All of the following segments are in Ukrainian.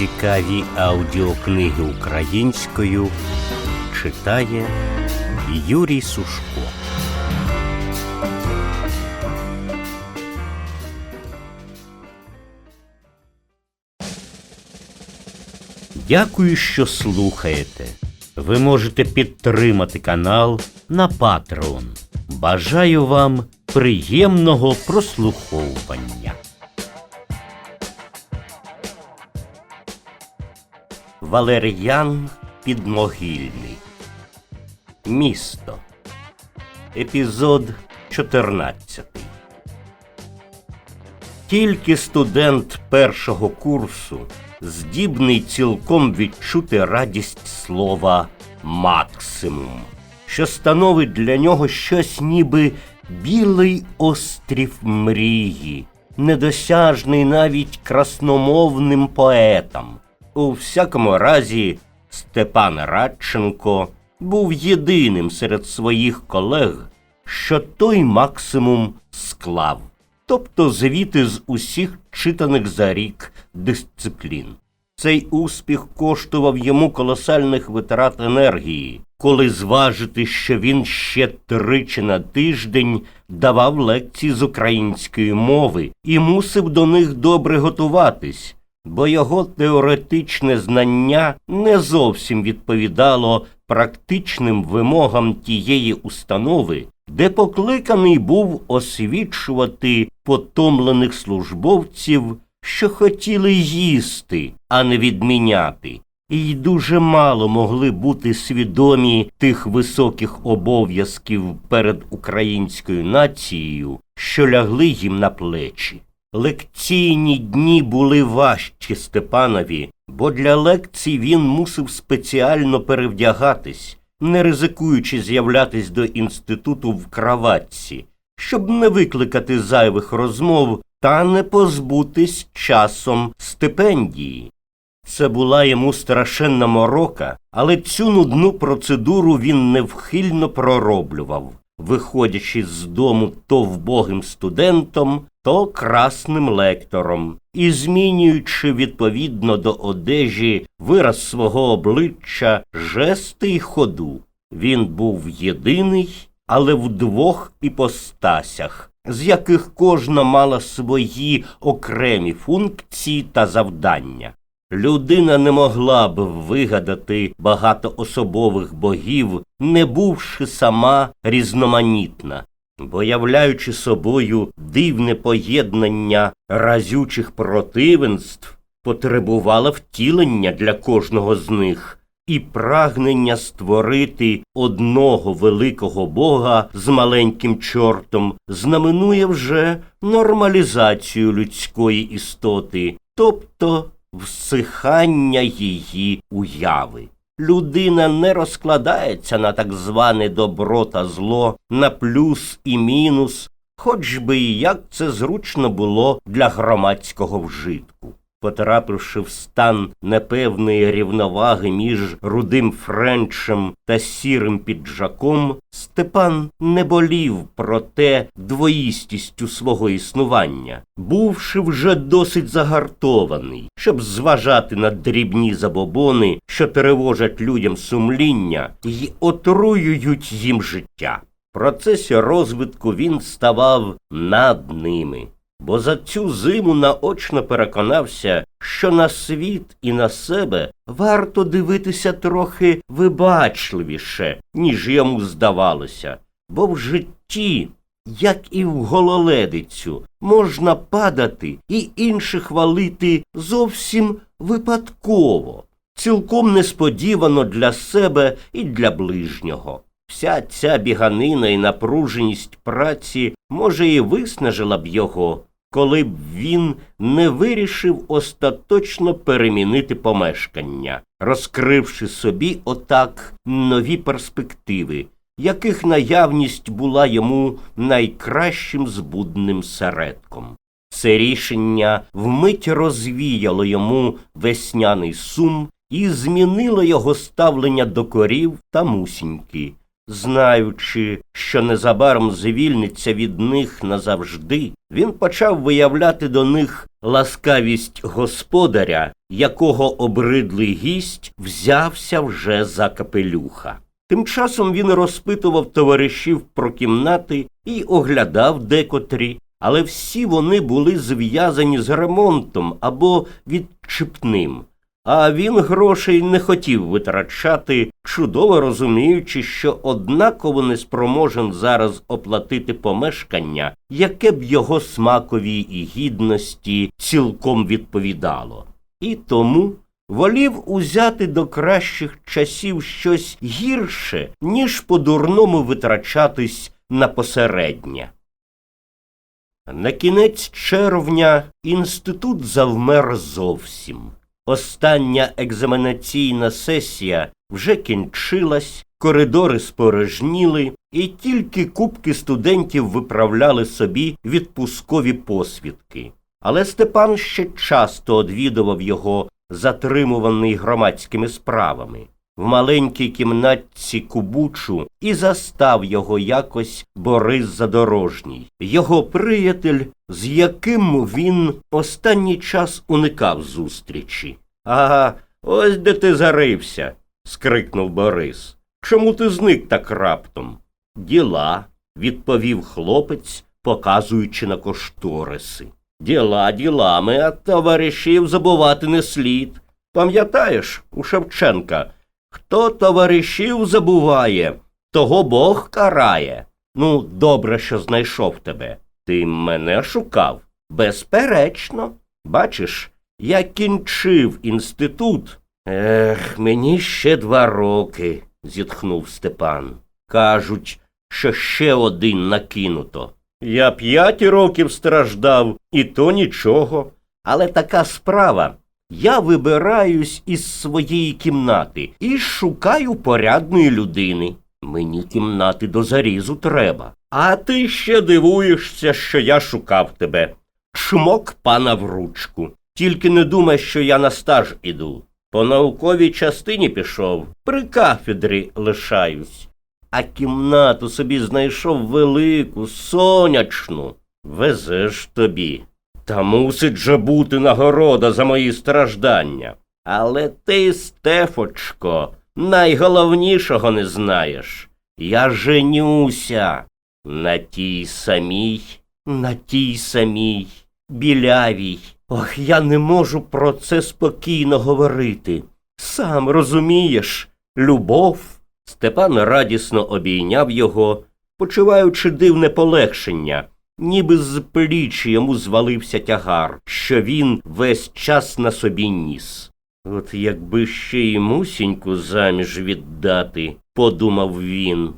Цікаві аудіокниги українською читає Юрій Сушко. Дякую, що слухаєте. Ви можете підтримати канал на Patreon. Бажаю вам приємного прослуховування. Валер'ян Підмогильний. Місто. Епізод 14. Тільки студент першого курсу здібний цілком відчути радість слова максимум, що становить для нього щось ніби білий острів мрії, недосяжний навіть красномовним поетам. У всякому разі, Степан Радченко був єдиним серед своїх колег, що той максимум склав, тобто звіти з усіх читаних за рік дисциплін. Цей успіх коштував йому колосальних витрат енергії, коли зважити, що він ще тричі на тиждень давав лекції з української мови і мусив до них добре готуватись бо його теоретичне знання не зовсім відповідало практичним вимогам тієї установи, де покликаний був освічувати потомлених службовців, що хотіли їсти, а не відміняти. І дуже мало могли бути свідомі тих високих обов'язків перед українською нацією, що лягли їм на плечі. Лекційні дні були важчі Степанові, бо для лекцій він мусив спеціально перевдягатись, не ризикуючи з'являтись до інституту в краватці, щоб не викликати зайвих розмов та не позбутись часом стипендії. Це була йому страшенна морока, але цю нудну процедуру він невхильно пророблював, виходячи з дому то вбогим студентом, то красним лектором, і змінюючи відповідно до одежі вираз свого обличчя, жести й ходу. Він був єдиний, але в двох іпостасях, з яких кожна мала свої окремі функції та завдання. Людина не могла б вигадати багатоособових богів, не бувши сама різноманітна, бо являючи собою дивне поєднання разючих противенств, потребувала втілення для кожного з них. І прагнення створити одного великого бога з маленьким чортом знаменує вже нормалізацію людської істоти, тобто всихання її уяви. Людина не розкладається на так зване добро та зло, на плюс і мінус, хоч би і як це зручно було для громадського вжитку. Потрапивши в стан непевної рівноваги між рудим френчем та сірим піджаком, Степан не болів про те двоїстістю свого існування, бувши вже досить загартований, щоб зважати на дрібні забобони, що тривожать людям сумління й отруюють їм життя. В процесі розвитку він ставав над ними бо за цю зиму наочно переконався, що на світ і на себе варто дивитися трохи вибачливіше, ніж йому здавалося, бо в житті, як і в гололедицю, можна падати і інших хвалити зовсім випадково, цілком несподівано для себе і для ближнього. Вся ця біганина і напруженість праці, може, і виснажила б його, коли б він не вирішив остаточно перемінити помешкання, розкривши собі отак нові перспективи, яких наявність була йому найкращим збудним середком. Це рішення вмить розвіяло йому весняний сум і змінило його ставлення до корів та мусіньки знаючи, що незабаром звільниться від них назавжди, він почав виявляти до них ласкавість господаря, якого обридлий гість взявся вже за капелюха. Тим часом він розпитував товаришів про кімнати і оглядав декотрі, але всі вони були зв'язані з ремонтом або відчіпним. А він грошей не хотів витрачати, чудово розуміючи, що однаково не спроможен зараз оплатити помешкання, яке б його смакові і гідності цілком відповідало. І тому волів узяти до кращих часів щось гірше, ніж по-дурному витрачатись на посереднє. На кінець червня інститут завмер зовсім. Остання екзаменаційна сесія вже кінчилась, коридори спорожніли, і тільки купки студентів виправляли собі відпускові посвідки. Але Степан ще часто одвідував його, затримуваний громадськими справами. В маленькій кімнатці Кубучу і застав його якось Борис Задорожній, його приятель, з яким він останній час уникав зустрічі. Ага, ось де ти зарився. скрикнув Борис. Чому ти зник так раптом? Діла, відповів хлопець, показуючи на кошториси. Діла ділами, а товаришів забувати не слід. Пам'ятаєш у Шевченка? Хто товаришів забуває, того Бог карає. Ну, добре, що знайшов тебе. Ти мене шукав? Безперечно. Бачиш, я кінчив інститут. Ех, мені ще два роки, зітхнув Степан. Кажуть, що ще один накинуто. Я п'ять років страждав, і то нічого. Але така справа. Я вибираюсь із своєї кімнати і шукаю порядної людини. Мені кімнати до зарізу треба. А ти ще дивуєшся, що я шукав тебе. Чмок пана в ручку. Тільки не думай, що я на стаж іду. По науковій частині пішов, при кафедрі лишаюсь. А кімнату собі знайшов велику, сонячну. Везеш тобі. Та мусить же бути нагорода за мої страждання. Але ти, Стефочко, найголовнішого не знаєш. Я женюся на тій самій, на тій самій, білявій. Ох, я не можу про це спокійно говорити. Сам розумієш, любов. Степан радісно обійняв його, почуваючи дивне полегшення, ніби з пліч йому звалився тягар, що він весь час на собі ніс. От якби ще й мусіньку заміж віддати, подумав він.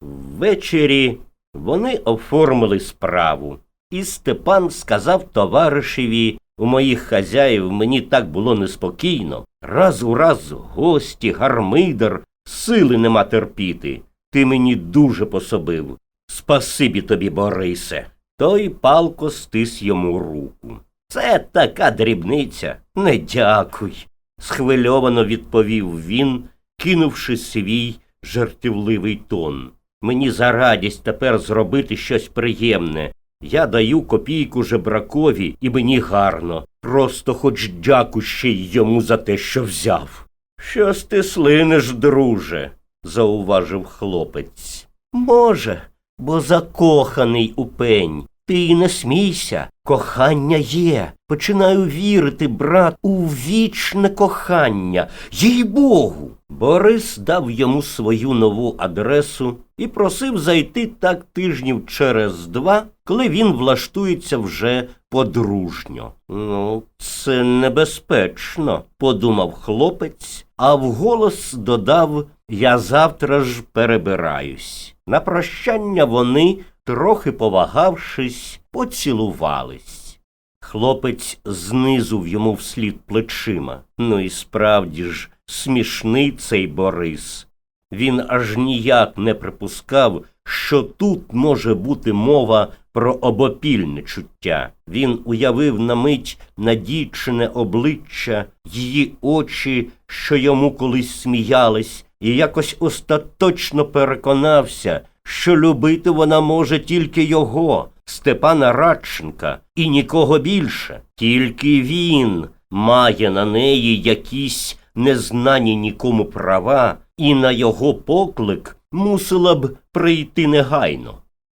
Ввечері вони оформили справу, і Степан сказав товаришеві, у моїх хазяїв мені так було неспокійно. Раз у раз гості, гармидар, сили нема терпіти. Ти мені дуже пособив. Спасибі тобі, Борисе. Той палко стис йому руку. Це така дрібниця. Не дякуй. схвильовано відповів він, кинувши свій жартівливий тон. Мені за радість тепер зробити щось приємне. Я даю копійку жебракові, і мені гарно. Просто хоч дяку йому за те, що взяв. Щось ти слинеш, друже, зауважив хлопець. Може, бо закоханий у пень. Ти не смійся, кохання є. Починаю вірити, брат, у вічне кохання. Їй Богу. Борис дав йому свою нову адресу і просив зайти так тижнів через два, коли він влаштується вже подружньо. Ну, це небезпечно, подумав хлопець, а вголос додав Я завтра ж перебираюсь. На прощання вони, трохи повагавшись, поцілувались. Хлопець знизу йому вслід плечима. Ну і справді ж, смішний цей Борис. Він аж ніяк не припускав, що тут може бути мова про обопільне чуття. Він уявив на мить надійчине обличчя, її очі, що йому колись сміялись, і якось остаточно переконався, що любити вона може тільки його, Степана Радченка, і нікого більше. Тільки він має на неї якісь незнані нікому права, і на його поклик мусила б прийти негайно.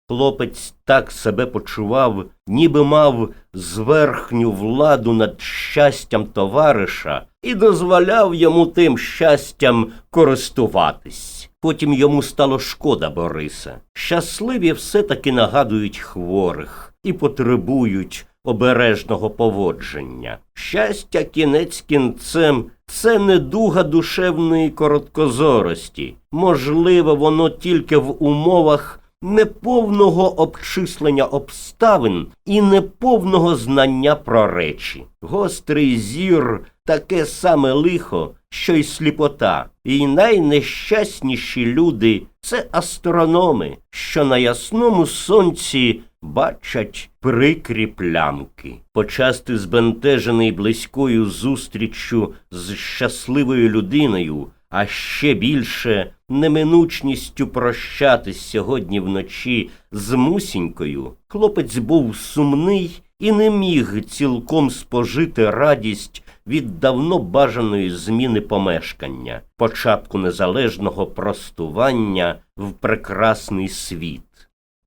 Хлопець так себе почував, ніби мав зверхню владу над щастям товариша і дозволяв йому тим щастям користуватись. Потім йому стало шкода Бориса. Щасливі все-таки нагадують хворих і потребують обережного поводження. Щастя, кінець кінцем це недуга душевної короткозорості. Можливо, воно тільки в умовах неповного обчислення обставин і неповного знання про речі. Гострий зір таке саме лихо, що й сліпота. І найнещасніші люди це астрономи, що на ясному сонці бачать прикрі плямки. Почасти збентежений близькою зустріччю з щасливою людиною, а ще більше неминучністю прощатись сьогодні вночі з мусінькою, хлопець був сумний і не міг цілком спожити радість від давно бажаної зміни помешкання, початку незалежного простування в прекрасний світ.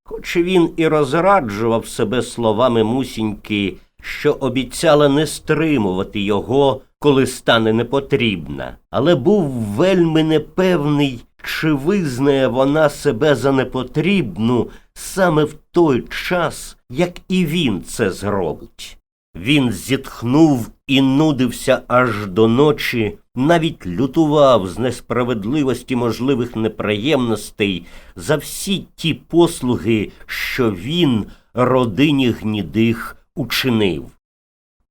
Хоч він і розраджував себе словами мусіньки, що обіцяла не стримувати його, коли стане непотрібна, але був вельми непевний, чи визнає вона себе за непотрібну саме в той час, як і він це зробить. Він зітхнув і нудився аж до ночі, навіть лютував з несправедливості можливих неприємностей за всі ті послуги, що він родині гнідих учинив.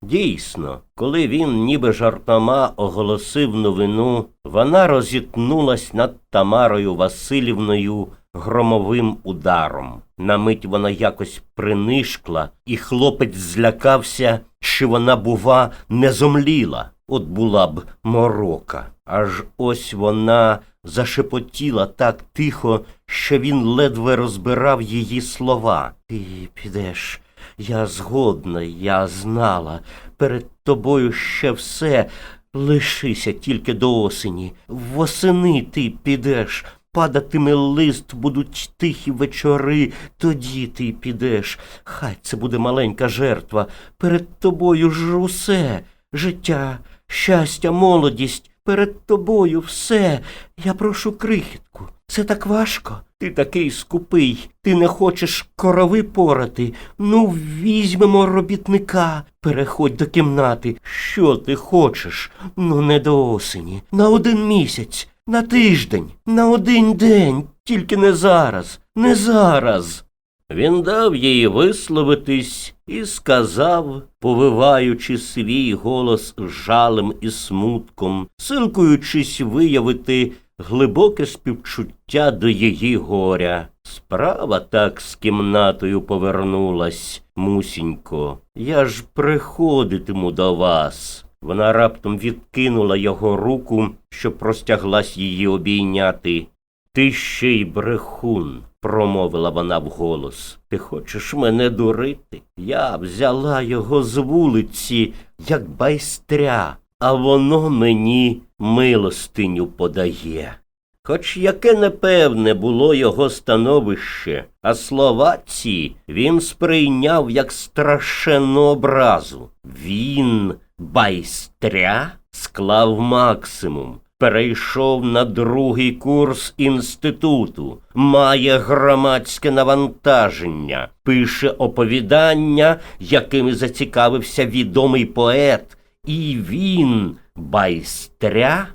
Дійсно, коли він ніби жартома оголосив новину, вона розітнулась над Тамарою Васильівною громовим ударом. На мить вона якось принишкла, і хлопець злякався, чи вона, бува, не зомліла. От була б морока. Аж ось вона зашепотіла так тихо, що він ледве розбирав її слова. Ти підеш. Я згодна, я знала. Перед тобою ще все. Лишися тільки до осені. Восени ти підеш. Падатиме лист, будуть тихі вечори, тоді ти підеш. Хай це буде маленька жертва. Перед тобою ж усе. Життя, щастя, молодість. Перед тобою все. Я прошу крихітку. Це так важко. Ти такий скупий, ти не хочеш корови порати. Ну, візьмемо робітника. Переходь до кімнати. Що ти хочеш? Ну, не до осені. На один місяць, на тиждень, на один день, тільки не зараз, не зараз. Він дав їй висловитись і сказав, повиваючи свій голос жалем і смутком, силкуючись виявити глибоке співчуття до її горя. Справа так з кімнатою повернулась, мусінько. Я ж приходитиму до вас. Вона раптом відкинула його руку, що простяглась її обійняти. Ти ще й брехун, промовила вона вголос. Ти хочеш мене дурити? Я взяла його з вулиці, як байстря, а воно мені милостиню подає. Хоч яке непевне було його становище, а слова ці він сприйняв як страшенну образу. Він, байстря, склав максимум, перейшов на другий курс інституту, має громадське навантаження, пише оповідання, якими зацікавився відомий поет, і він, байстря,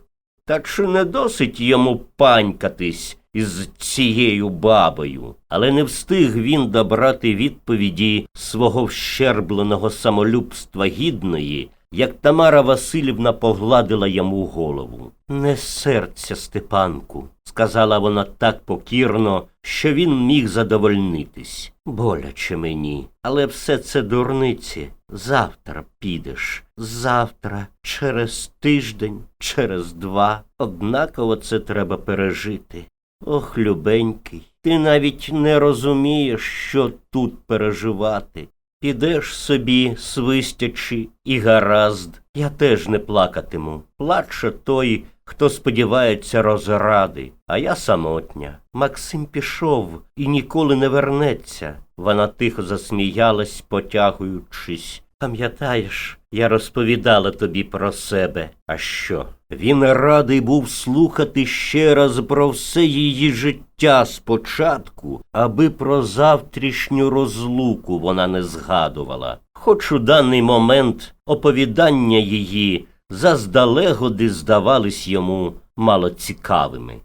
та чи не досить йому панькатись із цією бабою? Але не встиг він добрати відповіді свого вщербленого самолюбства гідної, як Тамара Васильівна погладила йому голову. Не серця, Степанку, сказала вона так покірно, що він міг задовольнитись. Боляче мені, але все це дурниці. Завтра підеш, завтра, через тиждень, через два. Однаково це треба пережити. Ох, любенький, Ти навіть не розумієш, що тут переживати. Підеш собі, свистячи, і гаразд. Я теж не плакатиму. Плаче той, хто сподівається розради, а я самотня. Максим пішов і ніколи не вернеться. Вона тихо засміялась, потягуючись. Пам'ятаєш, я розповідала тобі про себе. А що? Він радий був слухати ще раз про все її життя спочатку, аби про завтрашню розлуку вона не згадувала. Хоч у даний момент оповідання її заздалегоди здавались йому мало цікавими.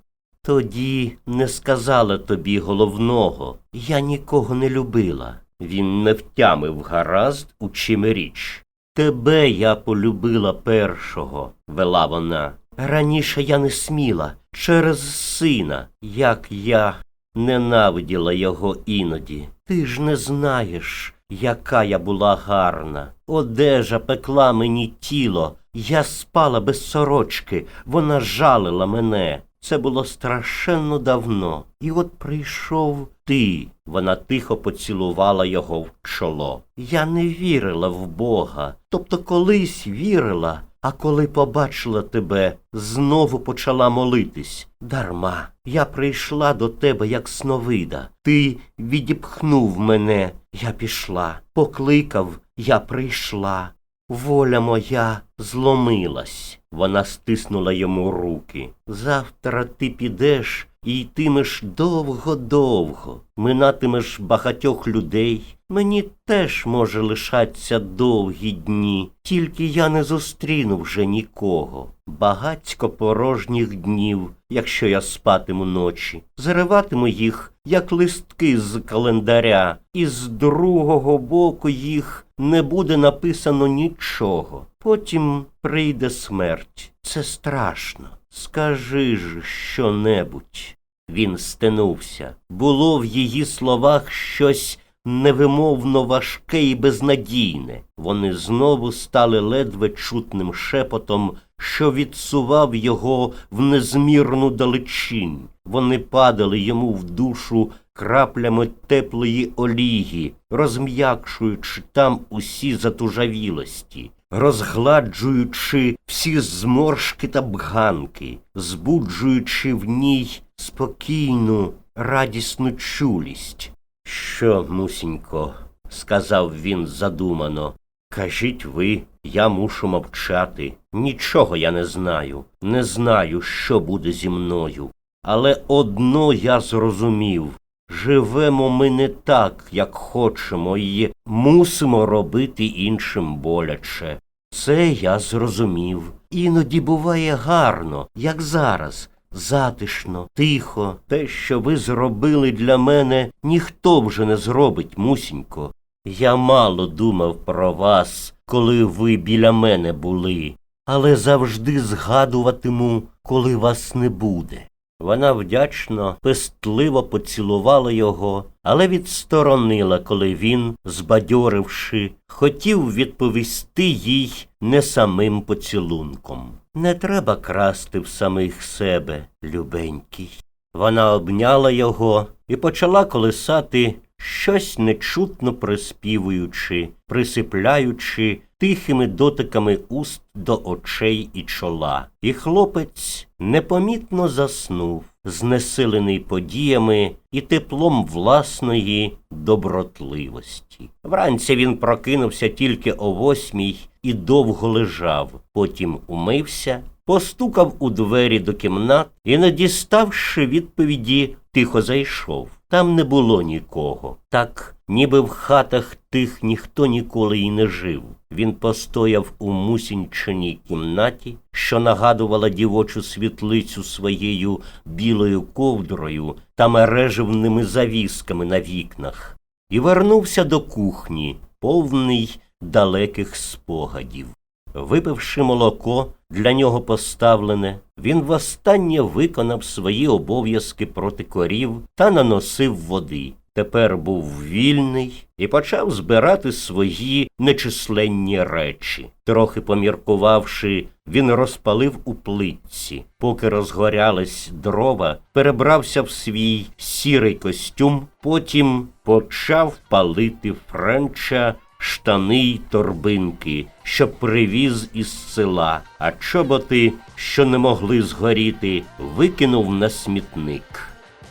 Тоді не сказала тобі головного, я нікого не любила. Він не втямив гаразд, у чим річ. Тебе я полюбила першого, вела вона. Раніше я не сміла, через сина, як я ненавиділа його іноді. Ти ж не знаєш, яка я була гарна. Одежа пекла мені тіло, я спала без сорочки, вона жалила мене. Це було страшенно давно. І от прийшов ти. Вона тихо поцілувала його в чоло. Я не вірила в Бога. Тобто колись вірила, а коли побачила тебе, знову почала молитись. Дарма. Я прийшла до тебе як сновида. Ти відіпхнув мене, я пішла. Покликав, я прийшла. Воля моя зломилась. Вона стиснула йому руки. Завтра ти підеш і йтимеш довго-довго, минатимеш багатьох людей. Мені теж може лишаться довгі дні, тільки я не зустріну вже нікого. Багацько порожніх днів, якщо я спатиму ночі, зариватиму їх, як листки з календаря, і з другого боку їх не буде написано нічого. Потім прийде смерть. Це страшно. Скажи ж що-небудь. Він стенувся. Було в її словах щось невимовно важке і безнадійне. Вони знову стали ледве чутним шепотом, що відсував його в незмірну далечінь. Вони падали йому в душу краплями теплої олії, розм'якшуючи там усі затужавілості, розгладжуючи всі зморшки та бганки, збуджуючи в ній спокійну, радісну чулість. Що, мусінько, сказав він задумано, кажіть ви, я мушу мовчати. Нічого я не знаю, не знаю, що буде зі мною. Але одно я зрозумів живемо ми не так, як хочемо, і мусимо робити іншим боляче. Це я зрозумів. Іноді буває гарно, як зараз. Затишно, тихо, те, що ви зробили для мене, ніхто вже не зробить, мусінько. Я мало думав про вас, коли ви біля мене були, але завжди згадуватиму, коли вас не буде. Вона вдячно, пестливо поцілувала його, але відсторонила, коли він, збадьоривши, хотів відповісти їй не самим поцілунком. Не треба красти в самих себе, любенький. Вона обняла його і почала колисати, щось нечутно приспівуючи, присипляючи тихими дотиками уст до очей і чола. І хлопець непомітно заснув, знесилений подіями і теплом власної добротливості. Вранці він прокинувся тільки о восьмій і довго лежав, потім умився, постукав у двері до кімнат і, не діставши відповіді, тихо зайшов. Там не було нікого. Так, ніби в хатах тих ніхто ніколи й не жив. Він постояв у мусінчиній кімнаті, що нагадувала дівочу світлицю своєю білою ковдрою та мереживними завісками на вікнах, і вернувся до кухні, повний далеких спогадів. Випивши молоко, для нього поставлене, він востаннє виконав свої обов'язки проти корів та наносив води. тепер був вільний і почав збирати свої нечисленні речі. Трохи поміркувавши, він розпалив у плитці. Поки розгорялись дрова, перебрався в свій сірий костюм, потім почав палити френча штани й торбинки, що привіз із села, а чоботи, що не могли згоріти, викинув на смітник.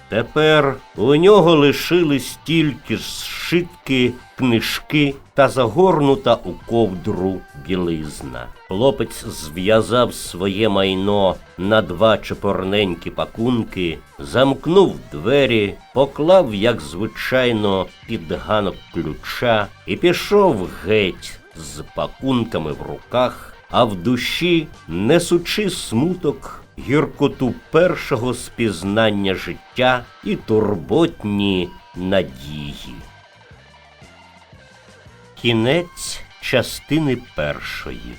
Тепер у нього лишились тільки зшитки, книжки та загорнута у ковдру білизна. Хлопець зв'язав своє майно на два чепорненькі пакунки, замкнув двері, поклав, як звичайно, під ганок ключа і пішов геть з пакунками в руках, а в душі, несучи смуток, гіркоту першого спізнання життя і турботні надії. Кінець частини першої.